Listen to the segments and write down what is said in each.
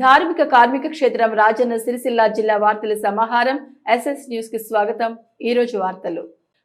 ధార్మిక కార్మిక క్షేత్రం రాజన్న సిరిసిల్ల జిల్లా వార్తల సమాహారం ఎస్ఎస్ న్యూస్కి స్వాగతం. ఈ రోజు వార్తలు.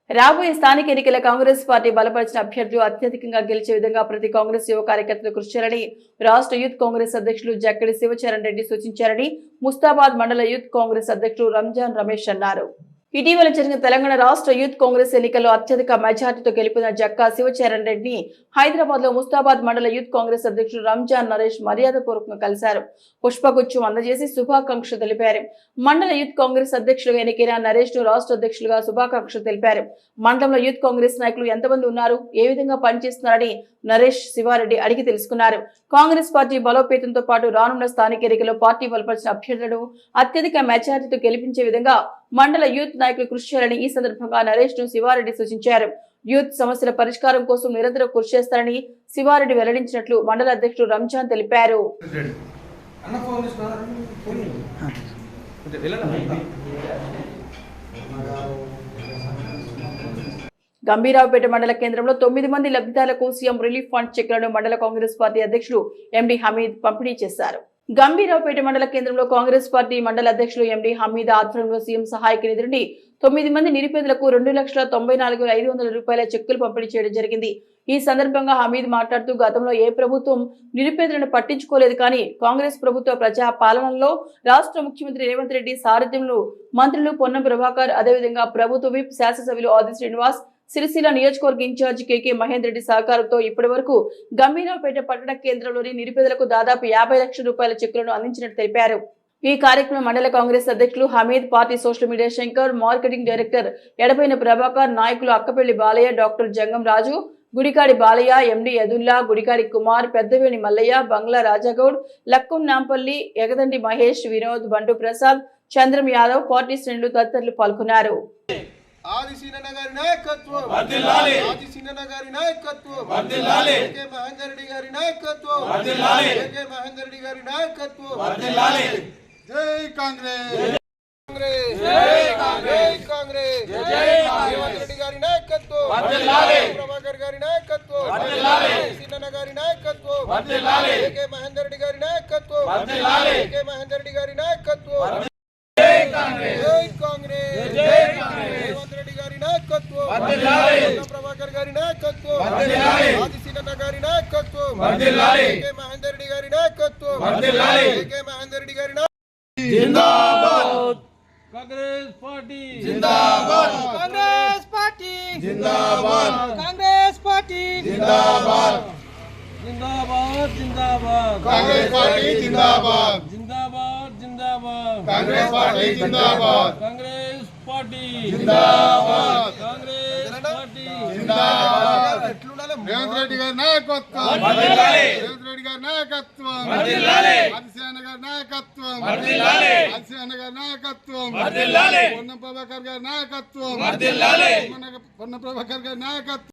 రాబోయే స్థానిక ఎన్నికల కాంగ్రెస్ పార్టీ బలపరిచిన అభ్యర్థులు అత్యధికంగా గెలిచే విధంగా ప్రతి కాంగ్రెస్ యువ కార్యకర్తలు కృషి చేయాలని రాష్ట్ర యూత్ కాంగ్రెస్ అధ్యక్షులు జక్కడి శివచరణ్ రెడ్డి సూచించారని ముస్తాబాద్ మండల యూత్ కాంగ్రెస్ అధ్యక్షులు రంజాన్ రమేష్ అన్నారు. ఇటీవల జరిగిన తెలంగాణ రాష్ట్ర యూత్ కాంగ్రెస్ ఎన్నికల్లో అత్యధిక మెజార్టీతో గెలిపిన జక్కా శివచరణ్ రెడ్డిని హైదరాబాద్లో ముస్తాబాద్ మండల యూత్ కాంగ్రెస్ అధ్యక్షుడు రంజాన్ నరేష్ మర్యాదపూర్వకంగా కలిశారు. పుష్పగుచ్చం అందజేసి శుభాకాంక్షలు తెలిపారు. మండల యూత్ కాంగ్రెస్ అధ్యక్షులుగా ఎన్నికైన నరేష్ను రాష్ట్ర అధ్యక్షులుగా శుభాకాంక్షలు తెలిపారు. మండలంలో యూత్ కాంగ్రెస్ నాయకులు ఎంతమంది ఉన్నారు? ఏ విధంగా పనిచేస్తున్నారని నరేష్ శివారెడ్డి అడిగి తెలుసుకున్నారు. కాంగ్రెస్ పార్టీ బలోపేతంతో పాటు రానున్న స్థానిక ఎన్నికల్లో పార్టీ బలపరిచిన అభ్యర్థులను అత్యధిక మెజార్టీతో గెలిపించే విధంగా మండల యూత్ నాయకులు కృషి చేయాలని ఈ సందర్భంగా నరేష్ను శివారెడ్డి సూచించారు. యూత్ సమస్యల పరిష్కారం కోసం నిరంతరం కృషి చేస్తారని శివారెడ్డి వెల్లడించినట్లు మండల అధ్యక్షుడు రంజాన్ తెలిపారు. గంభీరావుపేట మండల కేంద్రంలో తొమ్మిది మంది లబ్ధిదారులకు సీఎం రిలీఫ్ ఫండ్ చెక్లను మండల కాంగ్రెస్ పార్టీ అధ్యక్షులు ఎండి హమీద్ పంపిణీ చేశారు. గంభీరావుపేట మండల కేంద్రంలో కాంగ్రెస్ పార్టీ మండల అధ్యక్షులు ఎండి హమీద్ ఆధ్వర్యంలో సీఎం సహాయక నిధి నుండి తొమ్మిది మంది నిరుపేదలకు రెండు లక్షల తొంభై నాలుగు ఐదు వందల రూపాయల చెక్కులు పంపిణీ చేయడం జరిగింది. ఈ సందర్భంగా హమీద్ మాట్లాడుతూ గతంలో ఏ ప్రభుత్వం నిరుపేదలను పట్టించుకోలేదు కానీ కాంగ్రెస్ ప్రభుత్వ ప్రజా పాలనలో రాష్ట్ర ముఖ్యమంత్రి రేవంత్ రెడ్డి సారథ్యంలో మంత్రులు పొన్నం ప్రభాకర్ అదేవిధంగా ప్రభుత్వ విప్ శాసనసభ్యులు ఆది శ్రీనివాస్ సిరిసిల్ల నియోజకవర్గ ఇన్ఛార్జ్ కేకే మహేందర్ రెడ్డి సహకారంతో ఇప్పటి వరకు గంభీరావుపేట పట్టణ కేంద్రంలోని నిరుపేదలకు దాదాపు యాభై లక్షల రూపాయల చెక్కులను అందించినట్టు తెలిపారు. ఈ కార్యక్రమం మండల కాంగ్రెస్ అధ్యక్షులు Hameed party social media Shankar marketing director Edapaina Prabhakar నాయకులు Akkapalli Balayya doctor Jangam Raju Gudikadi Balayya MD Yadulla Gudikadi Kumar Peddaveni Mallayya Bangla Rajagoud Lakkam Nampally Egadandi Mahesh Vinod Bandu Prasad Chandram Yadav party శ్రేణులు తదితరులు పాల్గొన్నారు. ఆది సీనన్న గారి నాయకత్వం వర్ధిల్లాలి ఆది సీనన్న గారి నాయకత్వం వర్ధిల్లాలి కే మహేందర్ రెడ్డి గారి నాయకత్వం వర్ధిల్లాలి కే మహేందర్ రెడ్డి గారి నాయకత్వం వర్ధిల్లాలి జై కాంగ్రెస్ కాంగ్రెస్ జై కాంగ్రెస్ కాంగ్రెస్ జై రేవంత్ రెడ్డి గారి నాయకత్వం వర్ధిల్లాలి ప్రభాకర్ గారి నాయకత్వం వర్ధిల్లాలి సీనన్న గారి నాయకత్వం వర్ధిల్లాలి కే మహేందర్ రెడ్డి గారి నాయకత్వం వర్ధిల్లాలి కే మహేందర్ రెడ్డి గారి నాయకత్వం జై కాంగ్రెస్ జై కాంగ్రెస్ జై కాంగ్రెస్ రేవంత్ రెడ్డి గారి నాయకత్వం వర్ధిల్లాలి ప్రభాకర్ గారి నాయకత్వం వర్ధిల్లాలి ఆది సీనన్న గారి నాయకత్వం వర్ధిల్లాలి కే మహేందర్ రెడ్డి గారి నాయకత్వం వర్ధిల్లాలి కే మహేందర్ రెడ్డి గారి జిందాబాద్ కాంగ్రెస్ పార్టీ జిందాబాద్ కాంగ్రెస్ పార్టీ జిందాబాద్ కాంగ్రెస్ పార్టీ జిందాబాద్ జిందాబాద్ జిందాబాద్ కాంగ్రెస్ పార్టీ జిందాబాద్ జిందాబాద్ జిందాబాద్ కాంగ్రెస్ పార్టీ జిందాబాద్. కాంగ్రెస్ పార్టీ. జిందాబాద్. కాంగ్రెస్ పార్టీ. జిందాబాద్. రేవంత్ రెడ్డి గారి నాయకత్వం. రేవంత్ రెడ్డి గారి నాయకత్వం. అదిశేన గారి నాయకత్వం. అదిశేన గారి నాయకత్వం. పొన్నం ప్రభాకర్ గారి నాయకత్వం. పొన్న ప్రభాకర్ గారి నాయకత్వం.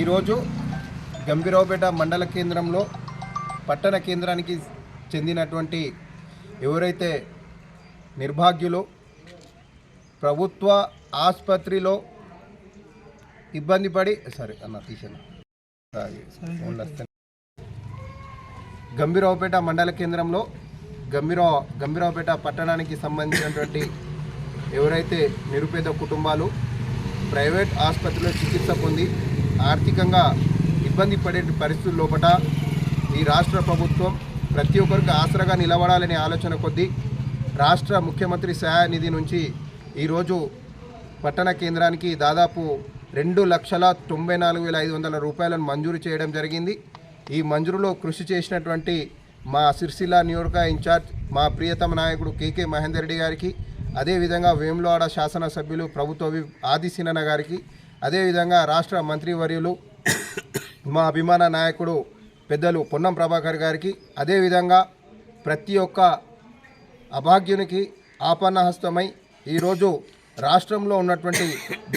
ఈరోజు గంభీరావుపేట మండల కేంద్రంలో పట్టణ కేంద్రానికి చెందినటువంటి ఎవరైతే నిర్భాగ్యులు ప్రభుత్వ ఆసుపత్రిలో ఇబ్బంది పడి సరే అన్న తీసాను. గంభీరావుపేట మండల కేంద్రంలో గంభీరా గంభీరావుపేట పట్టణానికి సంబంధించినటువంటి ఎవరైతే నిరుపేద కుటుంబాలు ప్రైవేట్ ఆసుపత్రిలో చికిత్స పొంది ఆర్థికంగా ఇబ్బంది పడే పరిస్థితుల లోపల ఈ రాష్ట్ర ప్రభుత్వం ప్రతి ఒక్కరికి ఆసరాగా నిలబడాలనే ఆలోచన కొద్దీ రాష్ట్ర ముఖ్యమంత్రి సహాయ నిధి నుంచి ఈరోజు పట్టణ కేంద్రానికి దాదాపు రెండు లక్షల తొంభై నాలుగు వేల ఐదు వందల రూపాయలను మంజూరు చేయడం జరిగింది. ఈ మంజూరులో కృషి చేసినటువంటి మా సిరిసిల్ల నియోజక ఇన్ఛార్జ్ మా ప్రియతమ నాయకుడు కేకే మహేందర్ రెడ్డి గారికి అదేవిధంగా వేములవాడ శాసనసభ్యులు ప్రభుత్వ విప్ ఆది సినన్న గారికి అదేవిధంగా రాష్ట్ర మంత్రివర్యులు మా అభిమాన నాయకుడు పెద్దలు పొన్నం ప్రభాకర్ గారికి అదేవిధంగా ప్రతి ఒక్క అభాగ్యునికి ఆపన్నహస్తమై ఈరోజు రాష్ట్రంలో ఉన్నటువంటి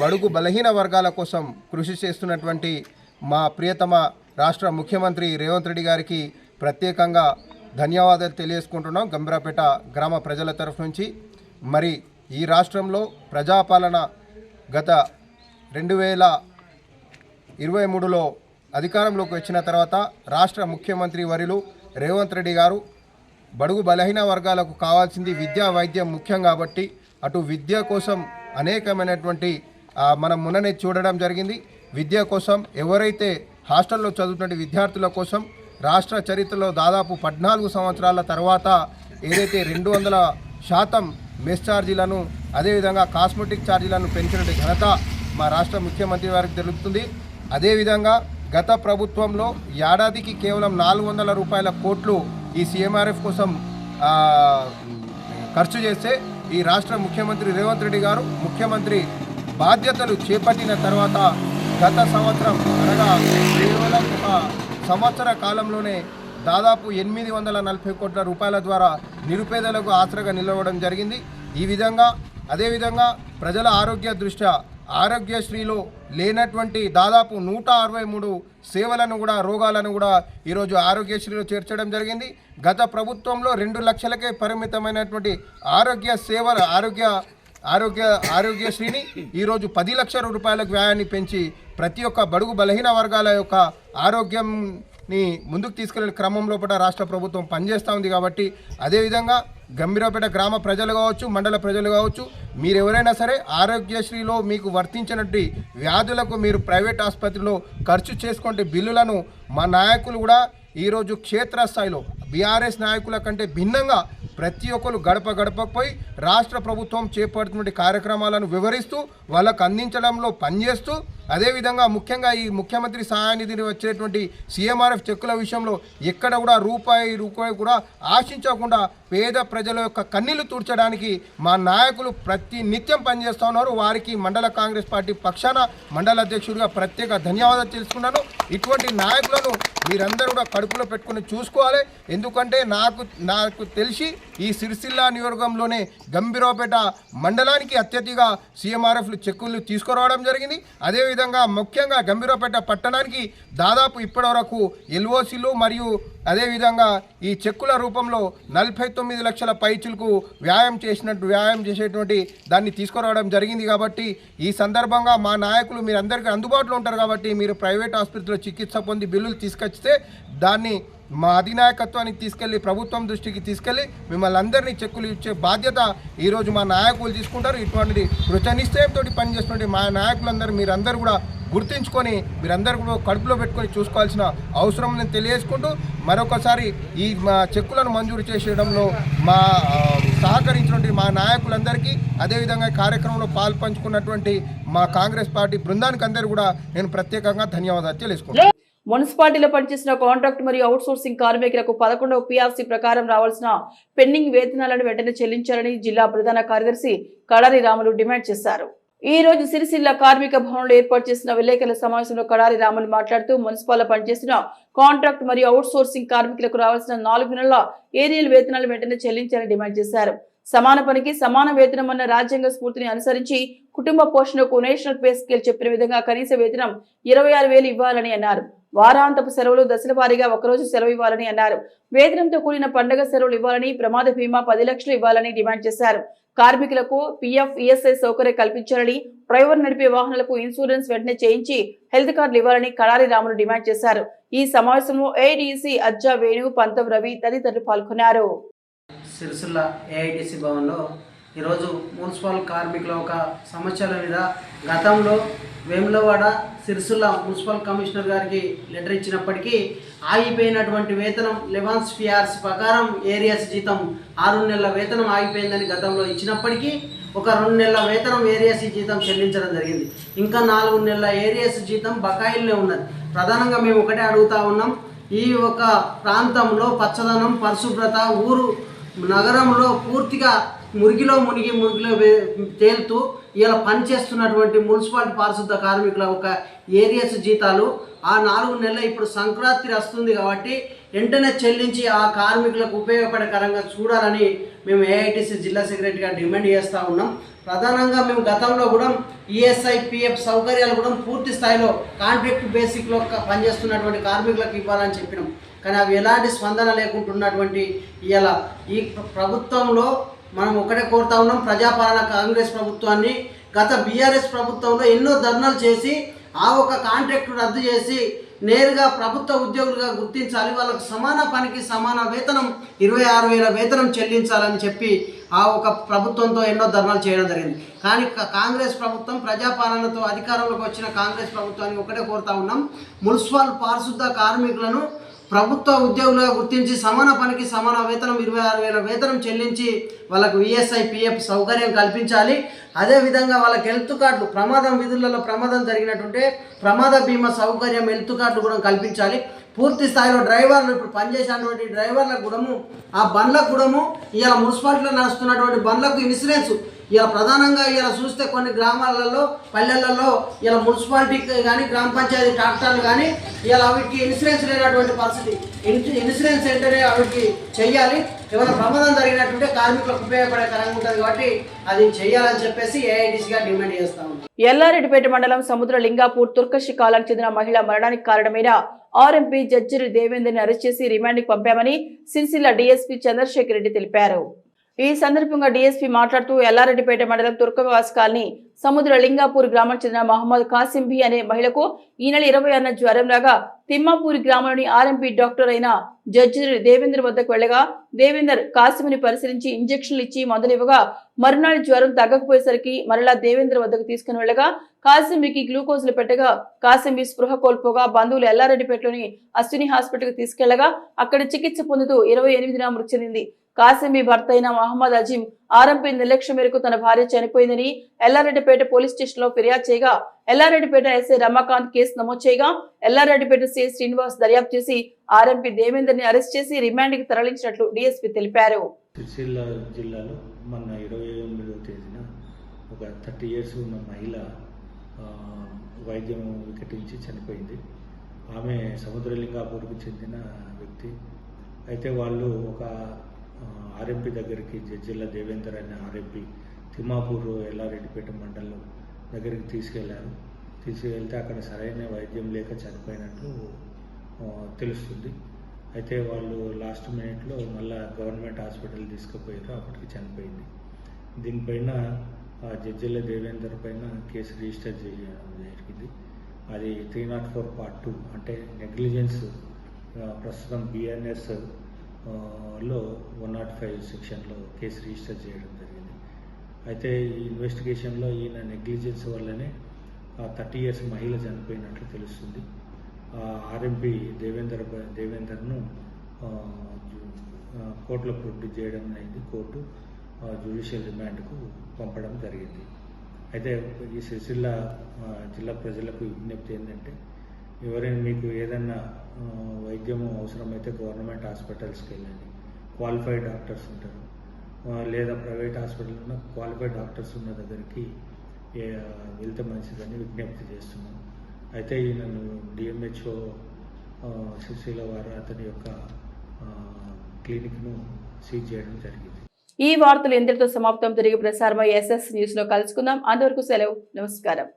బడుగు బలహీన వర్గాల కోసం కృషి చేస్తున్నటువంటి మా ప్రియతమ రాష్ట్ర ముఖ్యమంత్రి రేవంత్ రెడ్డి గారికి ప్రత్యేకంగా ధన్యవాదాలు తెలియజేసుకుంటున్నాం గంభీరాపేట గ్రామ ప్రజల తరఫు నుంచి. మరి ఈ రాష్ట్రంలో ప్రజాపాలన గత రెండు వేల ఇరవై మూడులో అధికారంలోకి వచ్చిన తర్వాత రాష్ట్ర ముఖ్యమంత్రి వరిలు రేవంత్ రెడ్డి గారు బడుగు బలహీన వర్గాలకు కావాల్సింది విద్యా వైద్యం ముఖ్యం కాబట్టి అటు విద్య కోసం అనేకమైనటువంటి మనం మొన్ననే చూడడం జరిగింది. విద్య కోసం ఎవరైతే హాస్టల్లో చదువుతున్న విద్యార్థుల కోసం రాష్ట్ర చరిత్రలో దాదాపు పద్నాలుగు సంవత్సరాల తర్వాత ఏదైతే రెండు వందల శాతం మెస్ ఛార్జీలను అదేవిధంగా కాస్మెటిక్ ఛార్జీలను పెంచిన ఘనత మా రాష్ట్ర ముఖ్యమంత్రి వారికి తెలుపుతుంది. అదేవిధంగా గత ప్రభుత్వంలో ఏడాదికి కేవలం నాలుగు వందల రూపాయల కోట్లు ఈ సీఎంఆర్ఎఫ్ కోసం ఖర్చు చేస్తే ఈ రాష్ట్ర ముఖ్యమంత్రి రేవంత్ రెడ్డి గారు ముఖ్యమంత్రి బాధ్యతలు చేపట్టిన తర్వాత గత సంవత్సరం అనగా కేవలం ఒక సంవత్సర కాలంలోనే దాదాపు ఎనిమిది వందల నలభై కోట్ల రూపాయల ద్వారా నిరుపేదలకు ఆసరగా నిలవడం జరిగింది. ఈ విధంగా అదేవిధంగా ప్రజల ఆరోగ్య దృష్ట్యా ఆరోగ్యశ్రీలో లేనటువంటి దాదాపు నూట అరవై మూడు సేవలను కూడా రోగాలను కూడా ఈరోజు ఆరోగ్యశ్రీలో చేర్చడం జరిగింది. గత ప్రభుత్వంలో రెండు లక్షలకే పరిమితమైనటువంటి ఆరోగ్య సేవల ఆరోగ్య ఆరోగ్య ఆరోగ్యశ్రీని ఈరోజు పది లక్షల రూపాయలకు వ్యయాన్ని పెంచి ప్రతి ఒక్క బడుగు బలహీన వర్గాల యొక్క ఆరోగ్యంని ముందుకు తీసుకెళ్ళే క్రమం లోపల రాష్ట్ర ప్రభుత్వం పనిచేస్తూ ఉంది కాబట్టి అదేవిధంగా గంభీరపేట గ్రామ ప్రజలు కావచ్చు మండల ప్రజలు కావచ్చు మీరు ఎవరైనా సరే ఆరోగ్యశ్రీలో మీకు వర్తించినటువంటి వ్యాధులకు మీరు ప్రైవేట్ ఆసుపత్రిలో ఖర్చు చేసుకుంటే బిల్లులను మా నాయకులు కూడా ఈరోజు క్షేత్రస్థాయిలో బీఆర్ఎస్ నాయకుల కంటే భిన్నంగా ప్రతి ఒక్కరు గడప గడపకపోయి రాష్ట్ర ప్రభుత్వం చేపడుతున్న కార్యక్రమాలను వివరిస్తూ వాళ్ళకు అందించడంలో పనిచేస్తూ అదేవిధంగా ముఖ్యంగా ఈ ముఖ్యమంత్రి సహాయనిధిని వచ్చేటువంటి సీఎంఆర్ఎఫ్ చెక్కుల విషయంలో ఎక్కడ కూడా రూపాయి రూపాయి కూడా ఆశించకుండా పేద ప్రజల యొక్క కన్నీళ్ళు తూడ్చడానికి మా నాయకులు ప్రతి నిత్యం పనిచేస్తూ ఉన్నారు. వారికి మండల కాంగ్రెస్ పార్టీ పక్షాన మండల అధ్యక్షుడిగా ప్రత్యేక ధన్యవాదాలు తెలుసుకున్నాను. ఇటువంటి నాయకులను మీరందరూ కూడా కడుపులో పెట్టుకుని చూసుకోవాలి. ఎందుకంటే నాకు నాకు తెలిసి ఈ సిరిసిల్ల నియోజకంలోనే గంభీరావుపేట మండలానికి అత్యధిగా సీఎంఆర్ఎఫ్లు చెక్కులు తీసుకురావడం జరిగింది. అదేవిధంగా ముఖ్యంగా గంభీరావుపేట పట్టణానికి దాదాపు ఇప్పటివరకు ఎల్ఓసీలు మరియు అదేవిధంగా ఈ చెక్కుల రూపంలో నలభై తొమ్మిది లక్షల పైచులకు వ్యాయామం చేసినట్టు వ్యాయామం చేసేటువంటి దాన్ని తీసుకురావడం జరిగింది కాబట్టి ఈ సందర్భంగా మా నాయకులు మీరు అందరికీ అందుబాటులో ఉంటారు కాబట్టి మీరు ప్రైవేట్ ఆసుపత్రిలో చికిత్స పొంది బిల్లులు తీసుకొచ్చితే దాన్ని మా అధినాయకత్వానికి తీసుకెళ్ళి ప్రభుత్వం దృష్టికి తీసుకెళ్ళి మిమ్మల్ని అందరినీ చెక్కులు ఇచ్చే బాధ్యత ఈరోజు మా నాయకులు తీసుకుంటారు. ఇటువంటిది కృతనిశ్చయంతో పనిచేస్తున్న మా నాయకులందరూ మీరందరూ కూడా గుర్తించుకొని మీరందరూ కూడా కడుపులో పెట్టుకొని చూసుకోవాల్సిన అవసరం నేను తెలియజేసుకుంటూ మరొకసారి ఈ మా చెక్కులను మంజూరు చేసేయడంలో మా సహకరించినటువంటి మా నాయకులందరికీ అదేవిధంగా కార్యక్రమంలో పాలు పంచుకున్నటువంటి మా కాంగ్రెస్ పార్టీ బృందానికి అందరూ కూడా నేను ప్రత్యేకంగా ధన్యవాదాలు తెలుసుకుంటాను మున్సిపాలిటీలో పనిచేసిన కాంట్రాక్ట్ మరియు అవుట్సోర్సింగ్ కార్మికులకు పదకొండవ పీఆర్సీ ప్రకారం రావాల్సిన పెండింగ్ వేతనాలను వెంటనే చెల్లించాలని జిల్లా ప్రధాన కార్యదర్శి కడారి రాములు డిమాండ్ చేశారు. ఈ రోజు సిరిసిల్ల కార్మిక భవనంలో ఏర్పాటు చేసిన విలేకరుల సమావేశంలో కడారి రాములు మాట్లాడుతూ మున్సిపాల్లో పనిచేసిన కాంట్రాక్ట్ మరియు అవుట్సోర్సింగ్ కార్మికులకు రావాల్సిన నాలుగు నెలల ఏరియల్ వేతనాలు వెంటనే చెల్లించాలని డిమాండ్ చేశారు. సమాన పనికి సమాన వేతనం అన్న రాజ్యాంగ స్ఫూర్తిని అనుసరించి కుటుంబ పోషణకు నేషనల్ పే స్కేల్ చెప్పిన విధంగా కనీస వేతనం ఇరవై ఆరు వేలు ఇవ్వాలని అన్నారు. వారాంతపు సెలవులు దశల వారీగా ఒకరోజు సెలవు ఇవ్వాలని అన్నారు. వేతనంతో కూడిన పండగ సెలవులు ఇవ్వాలని ప్రమాద బీమా పది లక్షలు ఇవ్వాలని డిమాండ్ చేశారు. కార్మికులకు పీఎఫ్ ఈఎస్ఐ సౌకర్యం కల్పించాలని డ్రైవర్ నడిపే వాహనాలకు ఇన్సూరెన్స్ వెంటనే చేయించి హెల్త్ కార్డులు ఇవ్వాలని కడారి రాములు డిమాండ్ చేశారు. ఈ సమావేశంలో ఏడీసీ అజ్జా వేణు పంతం రవి తదితరులు పాల్గొన్నారు. సిరిసిల్ల ఏఐటిసి భవన్లో ఈరోజు మున్సిపల్ కార్మికుల ఒక సమస్యల మీద గతంలో వేములవాడ సిరిసిల్ల మున్సిపల్ కమిషనర్ గారికి లెటర్ ఇచ్చినప్పటికీ ఆగిపోయినటువంటి వేతనం లెవెన్స్ ఫియార్స్ ప్రకారం ఏరియాస్ జీతం ఆరు నెలల వేతనం ఆగిపోయిందని గతంలో ఇచ్చినప్పటికీ ఒక రెండు నెలల వేతనం ఏరియాస్ జీతం చెల్లించడం జరిగింది. ఇంకా నాలుగు నెలల ఏరియాస్ జీతం బకాయిల్లో ఉన్నది. ప్రధానంగా మేము ఒకటే అడుగుతా ఉన్నాం. ఈ ఒక ప్రాంతంలో పచ్చదనం పరిశుభ్రత ఊరు నగరంలో పూర్తిగా మురికిలో మునిగి మురికిలో తేలుతూ ఇలా పనిచేస్తున్నటువంటి మున్సిపాలిటీ పారిశుద్ధ కార్మికుల ఒక ఏరియాస్ జీతాలు ఆ నాలుగు నెలల ఇప్పుడు సంక్రాంతి వస్తుంది కాబట్టి వెంటనే చెల్లించి ఆ కార్మికులకు ఉపయోగపడకరంగా చూడాలని మేము ఏఐటీసీ జిల్లా సెక్రటరీగా డిమాండ్ చేస్తూ ఉన్నాం. ప్రధానంగా మేము గతంలో కూడా ఈఎస్ఐ పిఎఫ్ సౌకర్యాలు కూడా పూర్తి స్థాయిలో కాంట్రాక్ట్ బేసిక్లో పనిచేస్తున్నటువంటి కార్మికులకు ఇవ్వాలని చెప్పినాం. కానీ అవి ఎలాంటి స్పందన లేకుండా ఉన్నటువంటి ఇలా ఈ ప్రభుత్వంలో మనం ఒకటే కోరుతా ఉన్నాం ప్రజాపాలన కాంగ్రెస్ ప్రభుత్వాన్ని గత బీఆర్ఎస్ ప్రభుత్వంలో ఎన్నో ధర్నాలు చేసి ఆ ఒక కాంట్రాక్ట్ రద్దు చేసి నేరుగా ప్రభుత్వ ఉద్యోగులుగా గుర్తించాలి వాళ్ళకు సమాన పనికి సమాన వేతనం ఇరవై ఆరు వేల వేతనం చెల్లించాలని చెప్పి ఆ ఒక ప్రభుత్వంతో ఎన్నో ధర్నాలు చేయడం జరిగింది. కానీ కాంగ్రెస్ ప్రభుత్వం ప్రజాపాలనతో అధికారంలోకి వచ్చిన కాంగ్రెస్ ప్రభుత్వాన్ని ఒకటే కోరుతా ఉన్నాం. మున్సిపల్ పారిశుద్ధ కార్మికులను ప్రభుత్వ ఉద్యోగులుగా గుర్తించి సమాన పనికి సమాన వేతనం ఇరవై ఆరు వేల వేతనం చెల్లించి వాళ్ళకు విఎస్ఐ పిఎఫ్ సౌకర్యం కల్పించాలి. అదేవిధంగా వాళ్ళకి హెల్త్ కార్డులు ప్రమాదం విధులలో ప్రమాదం జరిగినట్టుంటే ప్రమాద బీమా సౌకర్యం హెల్త్ కార్డులు కూడా కల్పించాలి. పూర్తి స్థాయిలో డ్రైవర్లు ఇప్పుడు పనిచేసేటువంటి డ్రైవర్లకు కూడాము ఆ బండ్లకు కూడాము ఇలా మున్సిపాలిటీలో నడుస్తున్నటువంటి బండ్లకు ఇన్సూరెన్స్. ఇలా ప్రధానంగా ఇలా చూస్తే కొన్ని గ్రామాలలో పల్లెలలో ఇలా మున్సిపాలిటీకి కానీ గ్రామ పంచాయతీ ట్రాక్టర్లు కానీ ఇలా వీటికి ఇన్సూరెన్స్ లేనటువంటి పరిస్థితి. ఇన్సూరెన్స్ ఏంటనే వాటికి చెయ్యాలి ఏమైనా ప్రమాదం జరిగినట్టుంటే కార్మికులకు ఉపయోగపడే తరంగా ఉంటుంది కాబట్టి అది చేయాలని చెప్పేసి ఏఐటీసీగా డిమాండ్ చేస్తా ఉన్నాం ఎల్లారెడ్డిపేట మండలం సముద్ర లింగాపూర్ తుర్కషి కాలానికి చెందిన మహిళ మరణానికి కారణమైన ఆర్ఎంపీ జడ్జిరి దేవేందర్ని అరెస్ట్ చేసి రిమాండ్కి పంపామని సిరిసిల్ల డీఎస్పీ చంద్రశేఖర్ రెడ్డి తెలిపారు. ఈ సందర్భంగా డీఎస్పీ మాట్లాడుతూ ఎల్లారెడ్డిపేట మండలం తుర్కవాస్ కాలనీ సముద్ర లింగాపూర్ గ్రామానికి చెందిన మహమ్మద్ కాసింభి అనే మహిళకు ఈ నెల ఇరవై అన్న జ్వరం రాగా తిమ్మాపూరి గ్రామంలోని ఆర్ఎంపీ డాక్టర్ అయిన జడ్జి దేవేందర్ వద్దకు వెళ్ళగా దేవేందర్ కాసిమిని పరిశీలించి ఇంజెక్షన్లు ఇచ్చి మొదలివ్వగా మరునాడు జ్వరం తగ్గకపోయేసరికి మరలా దేవేందర్ వద్దకు తీసుకుని వెళ్ళగా కాసింబికి గ్లూకోజ్లు పెట్టగా కాసింబి స్పృహ కోల్పోగా బంధువులు ఎల్లారెడ్డిపేటలోని అశ్విని హాస్పిటల్కి తీసుకెళ్ళగా అక్కడ చికిత్స పొందుతూ ఇరవై ఎనిమిదిన మృతి చెందింది. కాసిమి భర్త అయిన మహమ్మద్ అజీం ఆర్ఎంపీ నిర్లక్ష్యం మేరకు తన భార్య చనిపోయిందని ఎల్లారెడ్డిపేట పోలీస్ స్టేషన్లో ఫిర్యాదు చేయగా ఎల్లారెడ్డిపేట ఎస్ఐ రమాకాంత్ కేసు నమోదు చేయగా ఎల్లారెడ్డిపేట సిఐ శ్రీనివాస్ దర్యాప్తు చేసి ఆర్ఎంపీ దేవేందర్ని అరెస్ట్ చేసి రిమాండ్కి తరలించినట్లు డిఎస్పీ తెలిపారు. సిరిసిల్ల జిల్లాలో మొన్న ఇరవై ఎనిమిదవ తేదీన ఒక థర్టీ ఇయర్స్ ఉన్న మహిళ వైద్యం వికటించి చనిపోయింది. ఆమె సముద్రలింగాపూర్కు చెందిన వ్యక్తి. అయితే వాళ్ళు ఒక ఆర్ఎంపీ దగ్గరికి జడ్జిల్లా దేవేందర్ అనే ఆర్ఎంపీ తిమ్మాపూర్ ఎల్లారెడ్డిపేట మండలం దగ్గరికి తీసుకెళ్ళారు. తీసుకెళ్తే అక్కడ సరైన వైద్యం లేక చనిపోయినట్లు తెలుస్తుంది. అయితే వాళ్ళు లాస్ట్ మినిట్లో మళ్ళా గవర్నమెంట్ హాస్పిటల్ తీసుకుపోయారు అప్పటికి చనిపోయింది. దీనిపైన ఆ జడ్జిల దేవేందర్ పైన కేసు రిజిస్టర్ చేయడం జరిగింది. అది three not four part two అంటే నెగ్లిజెన్స్ ప్రస్తుతం బిఎన్ఎస్ లో వన్ నాట్ ఫైవ్ సెక్షన్లో కేసు రిజిస్టర్ చేయడం జరిగింది. అయితే ఈ ఇన్వెస్టిగేషన్లో ఈయన నెగ్లిజెన్స్ వల్లనే థర్టీ ఇయర్స్ మహిళ చనిపోయినట్లు తెలుస్తుంది. ఆర్ఎంపీ దేవేందర్ దేవేందర్ను కోర్టులో ప్రొడ్యూస్ చేయడం అయింది. కోర్టు జ్యుడిషియల్ రిమాండ్కు పంపడం జరిగింది. అయితే ఈ సిరిసిల్ల జిల్లా ప్రజలకు విజ్ఞప్తి ఏంటంటే ఎవరైనా మీకు ఏదైనా వైద్యము అవసరమైతే గవర్నమెంట్ హాస్పిటల్స్కి వెళ్ళండి. క్వాలిఫైడ్ డాక్టర్స్ ఉంటారు. లేదా ప్రైవేట్ హాస్పిటల్ ఉన్న క్వాలిఫైడ్ డాక్టర్స్ ఉన్న దగ్గరికి వెళ్తే మంచిదని విజ్ఞప్తి చేస్తున్నాను అయితే ఈయనను డిఎంహెచ్ఓ సుశీల వారు అతని యొక్క క్లినిక్ను సీజ్ చేయడం జరిగింది. ఈ వార్తలు ఇంతటితో సమాప్తం. తిరిగి ప్రసారమై ఎస్ఎస్ న్యూస్లో కలుసుకుందాం. అంతవరకు సెలవు. నమస్కారం.